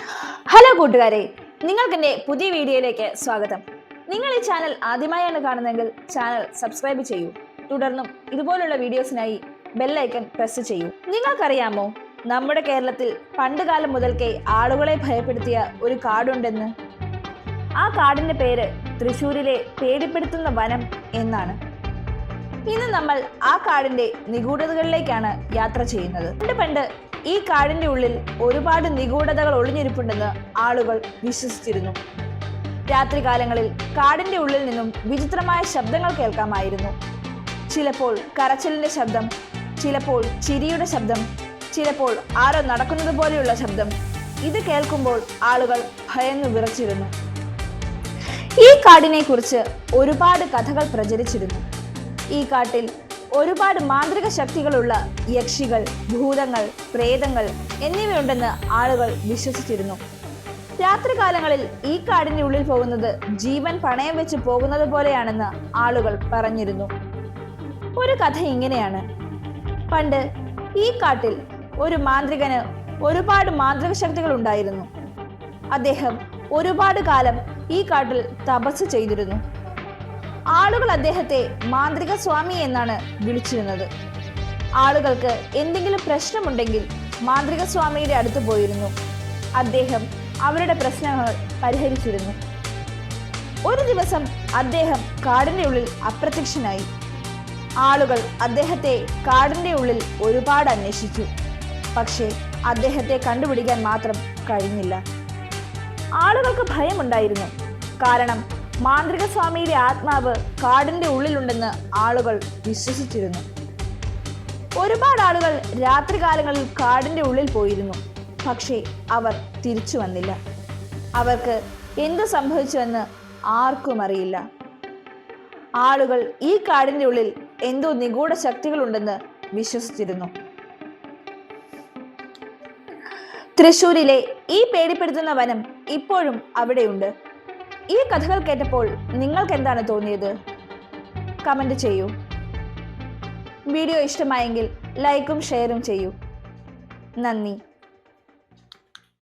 Hello കൂട്ടുകാരെ നിങ്ങൾക്ക് എന്റെ പുതിയ വീഡിയോയിലേക്ക് സ്വാഗതം. നിങ്ങൾ ഈ ചാനൽ ആദ്യമായാണ് കാണുന്നതെങ്കിൽ ചാനൽ സബ്സ്ക്രൈബ് ചെയ്യൂ. തുടർന്നും ഇതുപോലുള്ള വീഡിയോസിനായി ബെല്ലൈക്കൺ പ്രസ് ചെയ്യൂ. നിങ്ങൾക്കറിയാമോ നമ്മുടെ കേരളത്തിൽ പണ്ടുകാലം മുതൽക്കേ ആളുകളെ ഭയപ്പെടുത്തിയ ഒരു കാടുണ്ടെന്ന്? ആ കാടിന്റെ പേര് തൃശൂരിലെ പേടിപ്പെടുത്തുന്ന വനം എന്നാണ്. ഇന്ന് നമ്മൾ ആ കാടിന്റെ നിഗൂഢതകളിലേക്കാണ് യാത്ര ചെയ്യുന്നത്. പണ്ട് പണ്ട് ഈ കാടിന്റെ ഉള്ളിൽ ഒരുപാട് നിഗൂഢതകൾ ഒളിഞ്ഞിരിപ്പുണ്ടെന്ന് ആളുകൾ വിശ്വസിച്ചിരുന്നു. രാത്രികാലങ്ങളിൽ കാടിന്റെ ഉള്ളിൽ നിന്നും വിചിത്രമായ ശബ്ദങ്ങൾ കേൾക്കാമായിരുന്നു. ചിലപ്പോൾ കരച്ചിലിന്റെ ശബ്ദം ചിലപ്പോൾ ചിരിയുടെ ശബ്ദം ചിലപ്പോൾ ആരോ നടക്കുന്നത് പോലെയുള്ള ശബ്ദം. ഇത് കേൾക്കുമ്പോൾ ആളുകൾ ഭയന്നു വിറച്ചിരുന്നു. ഈ കാടിനെ കുറിച്ച് ഒരുപാട് കഥകൾ പ്രചരിച്ചിരുന്നു. ഈ കാട്ടിൽ ഒരുപാട് മാന്ത്രിക ശക്തികളുള്ള യക്ഷികൾ ഭൂതങ്ങൾ പ്രേതങ്ങൾ എന്നിവയുണ്ടെന്ന് ആളുകൾ വിശ്വസിച്ചിരുന്നു. രാത്രികാലങ്ങളിൽ ഈ കാടിന്റെ ഉള്ളിൽ പോകുന്നത് ജീവൻ പണയം വെച്ച് പോകുന്നത് പോലെയാണെന്ന് ആളുകൾ പറഞ്ഞിരുന്നു. ഒരു കഥ ഇങ്ങനെയാണ്. പണ്ട് ഈ കാട്ടിൽ ഒരു മാന്ത്രികന് ഒരുപാട് മാന്ത്രിക ശക്തികൾ ഉണ്ടായിരുന്നു. അദ്ദേഹം ഒരുപാട് കാലം ഈ കാട്ടിൽ തപസ് ചെയ്തിരുന്നു. ആളുകൾ അദ്ദേഹത്തെ മാന്ത്രിക സ്വാമി എന്നാണ് വിളിച്ചിരുന്നത്. ആളുകൾക്ക് എന്തെങ്കിലും പ്രശ്നമുണ്ടെങ്കിൽ മാന്ത്രിക സ്വാമിയുടെ അടുത്ത് പോയിരുന്നു. അദ്ദേഹം അവരുടെ പ്രശ്നങ്ങൾ പരിഹരിച്ചിരുന്നു. ഒരു ദിവസം അദ്ദേഹം കാടിന്റെ ഉള്ളിൽ അപ്രത്യക്ഷനായി. ആളുകൾ അദ്ദേഹത്തെ കാടിന്റെ ഉള്ളിൽ ഒരുപാട് അന്വേഷിച്ചു. പക്ഷേ അദ്ദേഹത്തെ കണ്ടുപിടിക്കാൻ മാത്രം കഴിഞ്ഞില്ല. ആളുകൾക്ക് ഭയമുണ്ടായിരുന്നു. കാരണം മാന്ത്രിക സ്വാമിയുടെ ആത്മാവ് കാടിന്റെ ഉള്ളിലുണ്ടെന്ന് ആളുകൾ വിശ്വസിച്ചിരുന്നു. ഒരുപാട് ആളുകൾ രാത്രികാലങ്ങളിൽ കാടിന്റെ ഉള്ളിൽ പോയിരുന്നു. പക്ഷേ അവർ തിരിച്ചു വന്നില്ല. അവർക്ക് എന്ത് സംഭവിച്ചുവെന്ന് ആർക്കും അറിയില്ല. ആളുകൾ ഈ കാടിന്റെ ഉള്ളിൽ എന്തോ നിഗൂഢ ശക്തികളുണ്ടെന്ന് വിശ്വസിച്ചിരുന്നു. തൃശൂരിലെ ഈ പേടിപ്പെടുത്തുന്ന വനം ഇപ്പോഴും അവിടെയുണ്ട്. ഈ കഥകൾ കേട്ടപ്പോൾ നിങ്ങൾക്ക് എന്താണ് തോന്നിയത്? കമന്റ് ചെയ്യൂ. വീഡിയോ ഇഷ്ടമായെങ്കിൽ ലൈക്കും ഷെയറും ചെയ്യൂ. നന്ദി.